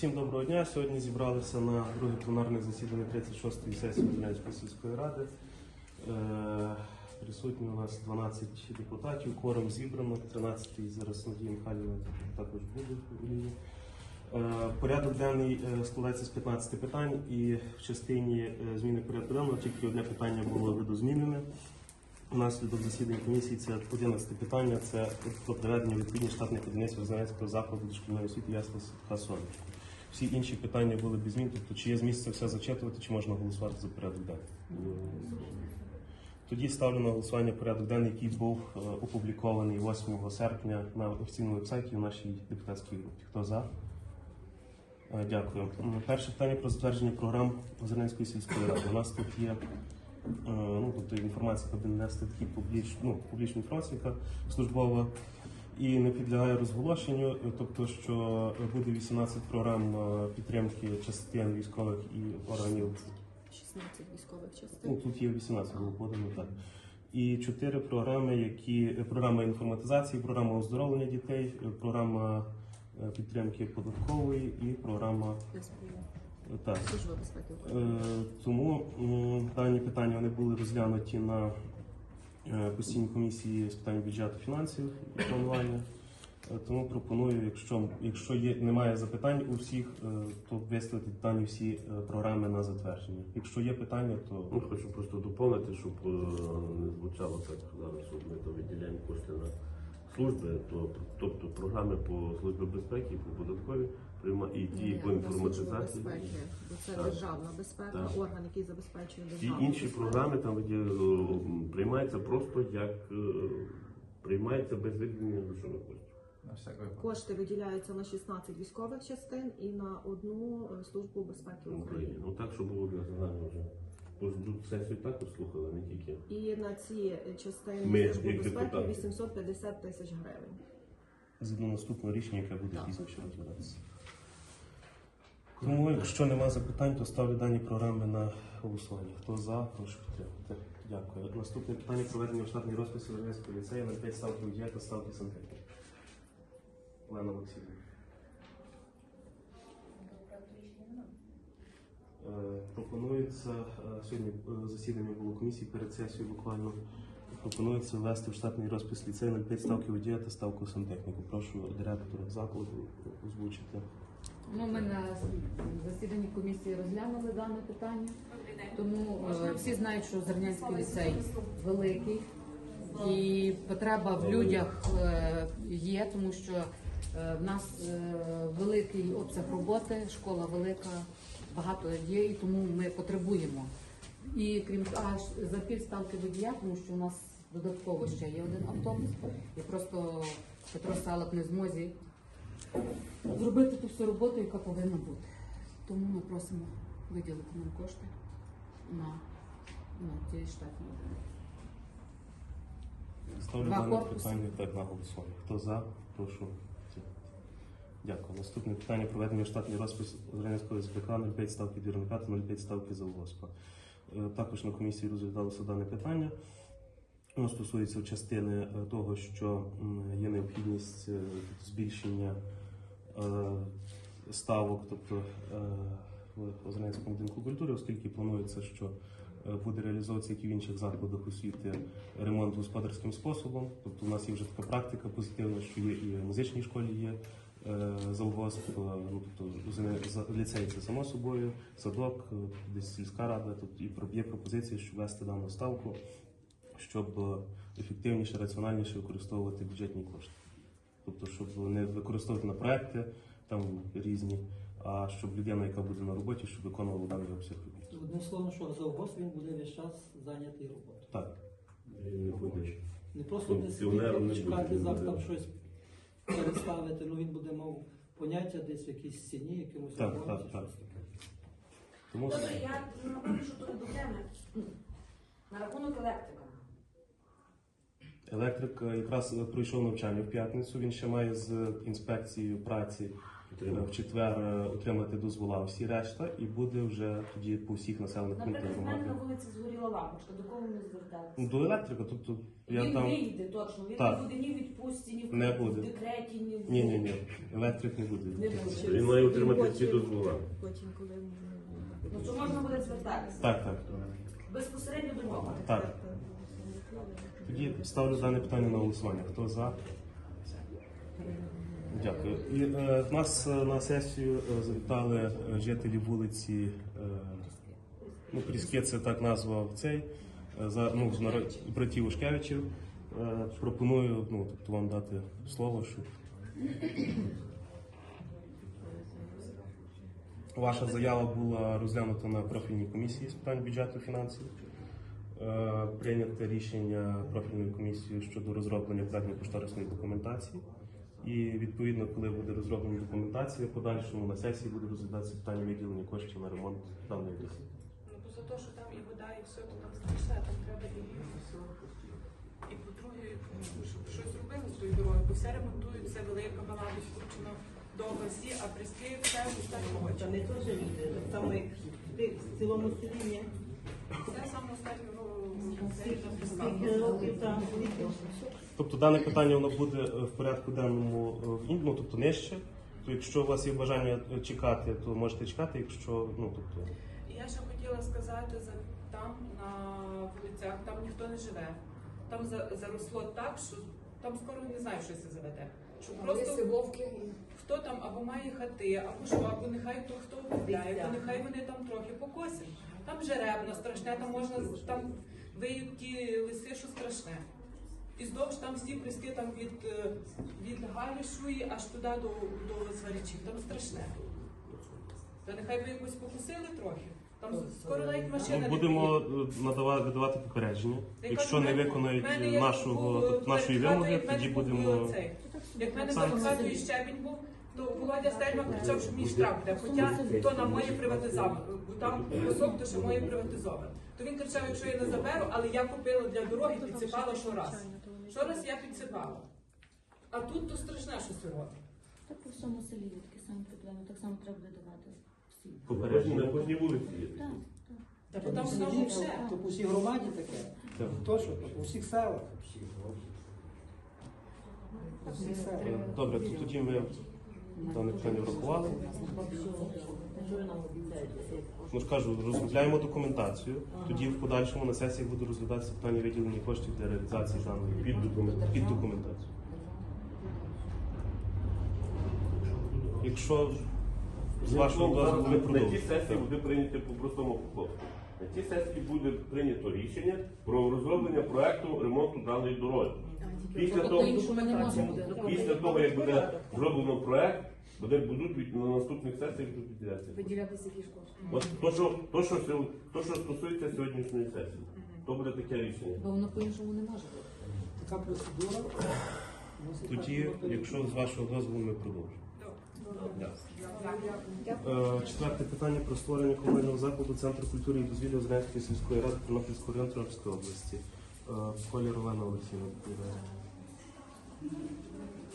Всім доброго дня. Сьогодні зібралися на друге пленарне засідання 36-ї сесії Зеленської сільської ради. Е, Присутні у нас 12 депутатів, кворум зібрано, 13-й зараз Надія Михайлівна також буде у лінії. Е, Порядок денний е, складається з 15 питань і в частині зміни порядку денного тільки одне питання було видозмінене. Внаслідок засідання комісії це 11 питання. Це про проведення відповідних штатних одиниць Рознянського закладу дошкільної освіти ясла Хасонечко. Всі інші питання були без змін, тобто чи є зміст це все зачитувати, чи можна голосувати за порядок денний. Тоді ставлю на голосування порядок денний, який був е, опублікований 8 серпня на офіційному вебсайті у нашій депутатській групі. Хто за? Е, Дякую. Перше питання про затвердження програм Зеленської сільської ради. У нас тут є е, ну, тобто інформація, яка буде нести такі публіч, ну, публічну інформацію, яка службова і не підлягає розголошенню. Тобто, що буде 18 програм е, підтримки частин військових і органів 16 військових Ну, частин. тут є 18 було подано, так. І чотири програми, які е, програма інформатизації, програма оздоровлення дітей, е, програма підтримки податкової і програма так. Тому дані питання вони були розглянуті на постійній комісії з питань бюджету, фінансів планування. Е, Тому пропоную, якщо, якщо є, немає запитань у всіх, е, то виставити дані всі е, програми на затвердження. Якщо є питання, то Ну, хочу просто доповнити, щоб е, не звучало так зараз, що ми то виділяємо кошти на служби, то тобто програми по службі безпеки, по податковій і Ні, по інформатизації. безпеки, бо це Так. державна безпека, Так. орган, який забезпечує Ті державну інші безпеку. програми там де, е, приймаються просто як е, приймаються без виділення грошових коштів. На всяк випадок. Кошти виділяються на 16 військових частин і на одну е, службу безпеки України. Ну так, щоб було для загального вже. Ж тут сесію також слухали, не тільки. І на ці частини Ми, служби як безпеки депутати. 850 тисяч гривень. згідно наступного рішення, яке буде Так. пізніше розглядатися. Тому, якщо нема запитань, то ставлю дані програми на голосування. Хто за, прошу підтримати. Дякую. Наступне питання проведення штатної розпису Вернецького ліцею на 5 ставки водія та ставки сантехніки. Олена Олексійовна. Е, Пропонується е, сьогодні е, засідання було комісії перед сесією буквально. Пропонується ввести в штатний розпис ліцею на 5 ставки водія та ставку сантехніку. Прошу директора закладу озвучити. Ну, ми на засіданні комісії розглянули дане питання, тому е, всі знають, що Зернянський ліцей великий і потреба в людях е, є, тому що е, в нас е, великий обсяг роботи, школа велика, багато є, і тому ми потребуємо. І крім ж за півставки водія, тому що у нас додатково ще є один автобус, і просто Петро Салак не змозі зробити ту всю роботу, яка повинна бути. Тому ми просимо виділити нам кошти на, на ті штатні одиниці. Ставлю Два дане корпуси. питання так на голосування. Хто за, прошу. Дякую. Наступне питання проведення штатний розпис Зеленського СБК 05 ставки двірника та 05 ставки завгоспа. Е, Також на комісії розглядалося дане питання. Стосується частини е, того, що є необхідність е, збільшення е, ставок, тобто в Озерненському будинку культури, оскільки планується, що буде реалізовуватися як і в інших закладах освіти ремонт господарським способом. Тобто у нас є вже така практика позитивна, що є і в музичній школі є завгосп, ну тобто ліцей це само собою, садок, десь сільська рада. Тут і є пропозиції, щоб ввести дану ставку, щоб е, ефективніше, раціональніше використовувати бюджетні кошти. Тобто, щоб не використовувати на проекти там різні, а щоб людина, яка буде на роботі, щоб виконувала даний обсяг робіт. Одним словом, що завгосп він буде весь час зайнятий роботою. Так. Не просто не сидіти, чекати, завтра там щось переставити, ну він буде мав поняття десь в якійсь стіні, якимось Так, ремонті, так, щось так. таке. Тому Добре, я напевно, що тут до теми. На рахунок електрика. Електрик е, якраз е, пройшов навчання в п'ятницю. Він ще має з інспекцією праці Отримав. в четвер е, отримати дозвола всі решта, і буде вже тоді по всіх населених пунктах Наприклад, в мене на вулиці згоріла лампочка, до кого ми зверталися? Ну, До електрика, тобто я він там. вийде точно, він Так. не буде ні в відпустці, ні в, Не в декреті, ні в Ні, ні, ні, електрик не буде. Не буде. Він має отримати всі дозвола. Потім, коли Ну то можна буде звертатися. Так, так. Безпосередньо до нього. Так. Тоді ставлю дане питання на голосування. Хто за? Дякую. І е, нас е, на сесію е, завітали е, жителі вулиці е, ну, Пріски, це так назвав цей, за, ну, з братів Ушкевичів. Е, пропоную ну, тобто вам дати слово, щоб. Ваша заява була розглянута на профільній комісії з питань бюджету фінансів. Е, Прийняте рішення профільною комісією щодо розроблення проектно-кошторисної документації. І відповідно, коли буде розроблена документація, в подальшому на сесії буде розглядатися питання виділення коштів на ремонт даної дороги. Ну, то за те, що там і вода, і все, то там страшне, там треба і все. І по-друге, ну, щоб щось робили з тою дорогою, бо все ремонтують, все велика балада скручено до всі, а пріски все останні Та не то вже люди, там в цілому селі ні. Все саме останнє ну, Скільки років там скільки? Тобто дане питання воно буде е, в порядку денному е, в ну, тобто нижче. То якщо у вас є бажання е, чекати, то можете чекати. Якщо ну тобто я ще хотіла сказати, за там на вулицях, там ніхто не живе. Там за- заросло так, що там скоро не знаю, що це заведе. Що просто вовки. хто там або має хати, або що, або нехай то хто обробляє, або нехай вони там трохи покосять. Там жеребно страшне, там можна там виють лиси, що страшне. І здовж там всі приски там від, е, від Галішуї аж туди до, до Зваричів, там страшне. Та нехай би якось покусили трохи. Там скоро навіть машина ну, не будемо е, надавати видавати попередження. Та Якщо не виконають як нашого був, тобто, нашої вимоги, тоді будемо цей. Як мене перед хатою щебінь був, то Володя Стельма кричав, що мій штраф буде. Хоча то на моє приватизоване, бо там кусок, то що моє приватизоване. То він кричав, якщо я не заберу, але я купила для дороги, підсипала щораз. Щораз я підсипала. А тут то страшне, що сьогодні. Так по всьому селі є такі самі проблеми, так само треба буде давати всім. Попередження на кожній вулиці є. Так, Та Там знову все. то по всій громаді таке. Так. То що, то по всіх селах. По всіх селах. Добре. То тоді ми дане питання врахували. Ну ж кажу, розробляємо документацію. Тоді в подальшому на сесії буде розглядатися питання виділення коштів для реалізації даної Під документацію. під документацію. Якщо з вашого дозволу ми на тій сесії буде прийнято по простому підходу. На тій сесії буде прийнято рішення про розроблення проекту ремонту даної дороги. Після того, не після того, як буде зроблено проект, буде будуть від- на наступних сесіях будуть виділятися. Виділятися які кошти. От то, що, то, що, сьо- то, що стосується сьогоднішньої сесії, то буде таке рішення. Бо воно по-іншому не може бути. Така процедура. мусить Тоді, бути. якщо з вашого дозволу ми продовжимо. Дякую. Е, Четверте питання про створення комунального закладу Центру культури і дозвілля Зеленської сільської ради Тернопільського району Тернопільської області. Е, Коля Ровена Олексійовна відповідає.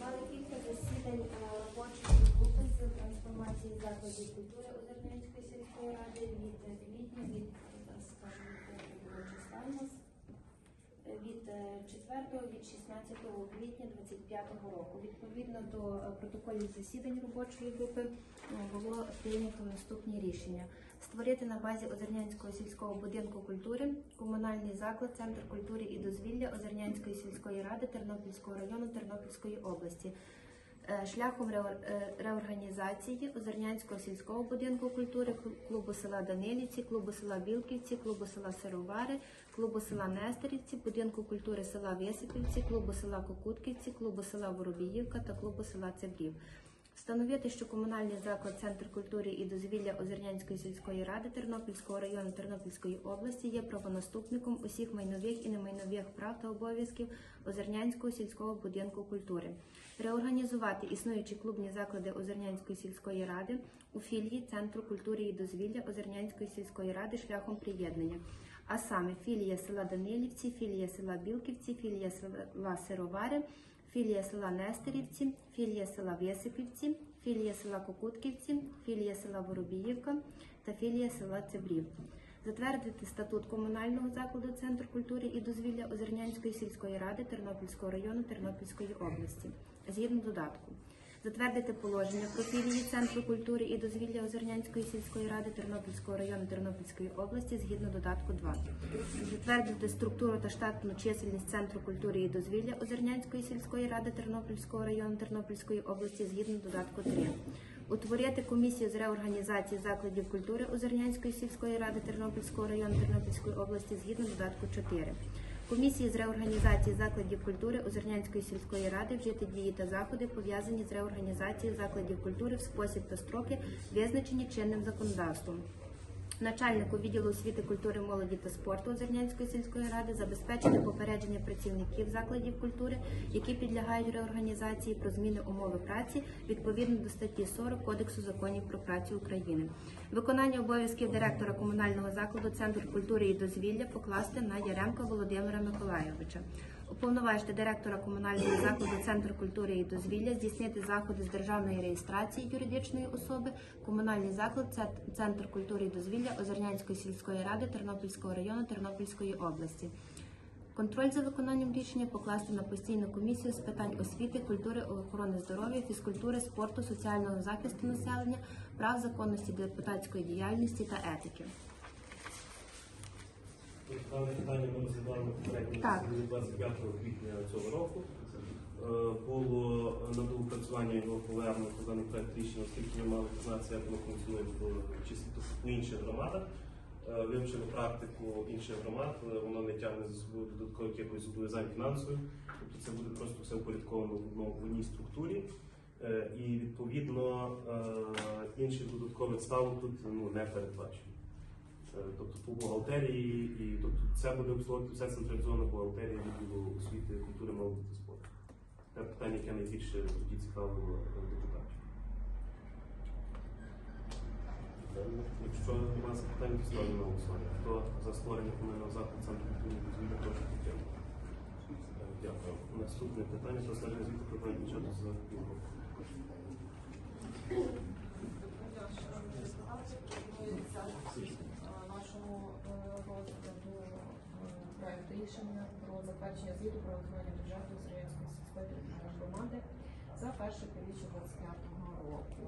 Мали кілька засідань е, робочої групи з трансформації закладів культури Озерненської сільської ради від квітня, від зараз скажу, якого числа у нас, Е, від е, 4 від 16 квітня 25 року. Відповідно до е, протоколів засідань робочої групи е, було прийнято наступні рішення. Створити на базі Озернянського сільського будинку культури комунальний заклад, центр культури і дозвілля Озернянської сільської ради Тернопільського району Тернопільської області. Е, Шляхом е, реорганізації Озернянського сільського будинку культури, клубу села Данилівці, клубу села Білківці, клубу села Сировари, клубу села Нестерівці, будинку культури села Висипівці, клубу села Кокутківці, клубу села Воробіївка та клубу села Цебрів. Встановити, що комунальний заклад Центр культури і дозвілля Озернянської сільської ради Тернопільського району Тернопільської області є правонаступником усіх майнових і немайнових прав та обов'язків Озернянського сільського будинку культури. Реорганізувати існуючі клубні заклади Озернянської сільської ради у філії Центру культури і дозвілля Озернянської сільської ради шляхом приєднання. А саме філія села Данилівці, філія села Білківці, філія села Сировари, філія села Нестерівці, філія села Вєсипівці, філія села Кокутківці, філія села Воробіївка та філія села Цебрів. Затвердити статут комунального закладу Центр культури і дозвілля Озернянської сільської ради Тернопільського району Тернопільської області згідно додатку. Затвердити положення про філії Центру культури і дозвілля Озернянської сільської ради Тернопільського району Тернопільської області згідно додатку 2. Затвердити структуру та штатну чисельність Центру культури і дозвілля Озернянської сільської ради Тернопільського району Тернопільської області згідно додатку 3. Утворити комісію з реорганізації закладів культури Озернянської сільської ради Тернопільського району Тернопільської області згідно додатку 4. Комісії з реорганізації закладів культури Озернянської сільської ради вжити дії та заходи, пов'язані з реорганізацією закладів культури в спосіб та строки, визначені чинним законодавством. Начальнику відділу освіти, культури, молоді та спорту Озернянської сільської ради забезпечити попередження працівників закладів культури, які підлягають реорганізації про зміни умови праці відповідно до статті 40 Кодексу законів про працю України. Виконання обов'язків директора комунального закладу Центр культури і дозвілля покласти на Яремка Володимира Миколайовича. Уповноважити директора комунального закладу Центр культури і дозвілля здійснити заходи з державної реєстрації юридичної особи, комунальний заклад Центр культури і дозвілля Озернянської сільської ради Тернопільського району Тернопільської області. Контроль за виконанням рішення покласти на постійну комісію з питань освіти, культури, охорони здоров'я, фізкультури, спорту, соціального захисту населення, прав законності депутатської діяльності та етики. Дане питання ми розглядали на засіданні 25 квітня цього року. Е, Було на доопрацювання його повернуто даний проект рішення, оскільки ми мали дізнатися, як воно функціонує в чисто в інших громадах. Е, Вивчили практику інших громад, воно не тягне за собою додаткових якихось зобов'язань фінансових, тобто це буде просто все упорядковано в одній структурі. Е, І відповідно інших додаткових ставок тут ну, не передбачено. Е, Тобто по бухгалтерії, і тобто це буде обслуговувати вся централізована бухгалтерія відділу освіти, культури, молоді та спорту. Це питання, яке найбільше тоді цікавило е, депутатів. Якщо немає запитань, то ставлю на голосування. Хто за створення комунального закладу центру культури дозвілля, прошу підтримати. Дякую. Наступне питання про стеження звіту про бюджету за півроку. нашому е, розгляду е, проекту рішення про затвердження звіту про виконання бюджету з Рівненської сільської громади за перше півріччя 25 року.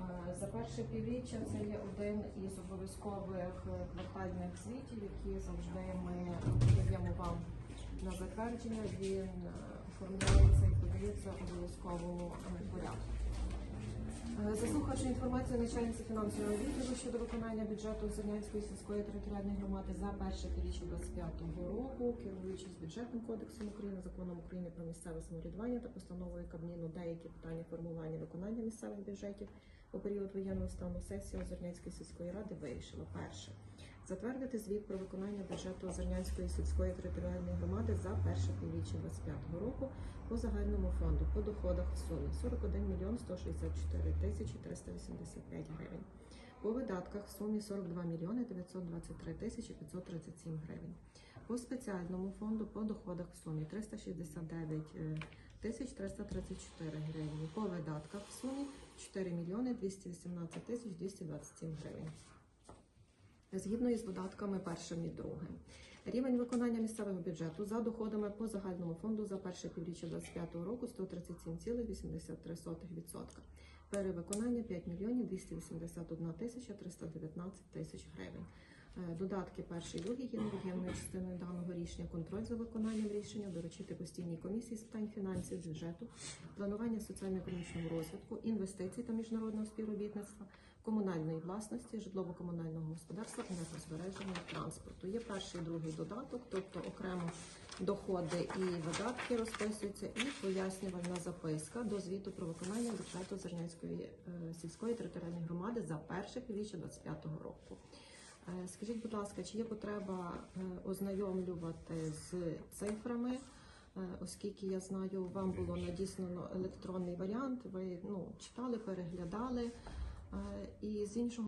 Е, За перше півріччя це є один із обов'язкових е, квартальних звітів, які завжди ми подаємо вам на затвердження. Він е, оформляється і подається обов'язковому е, порядку. Е, Заслухавши інформацію начальниці фінансового відділу щодо виконання бюджету Зернянської сільської територіальної громади за перше півріччя 25 року, керуючись бюджетним кодексом України, законом України про місцеве самоврядування та постановою Кабміну деякі питання формування виконання місцевих бюджетів у період воєнного стану сесія Озернянської сільської ради вирішила перше. Затвердити звіт про виконання бюджету Озернянської сільської територіальної громади за перше півріччя 25 року по загальному фонду по доходах в сумі 41 мільйон 164 тисячі 385 гривень. По видатках в сумі 42 мільйони 923 тисячі 537 гривень. По спеціальному фонду по доходах в сумі 369 е, тисяч 334 гривень. По видатках в сумі 4 мільйони 218 тисяч 227 гривень. Згідно із додатками першим і другим. Рівень виконання місцевого бюджету за доходами по загальному фонду за перше півріччя 2025 року 137,83%. Перевиконання 5 мільйонів 281 тисяча 319 тисяч гривень. Е, Додатки перший і другий є невід'ємною частиною даного рішення. Контроль за виконанням рішення доручити постійній комісії з питань фінансів, бюджету, планування соціально-економічного розвитку, інвестицій та міжнародного співробітництва, комунальної власності, житлово-комунального господарства, енергозбереження, транспорту. Є перший і другий додаток, тобто окремо доходи і видатки розписуються, і пояснювальна записка до звіту про виконання бюджету Зернянської е, сільської територіальної громади за перше півріччя 2025 року. Е, Скажіть, будь ласка, чи є потреба е, ознайомлювати з цифрами? Оскільки я знаю, вам було надіслано електронний варіант, ви ну читали, переглядали. Е, І з іншого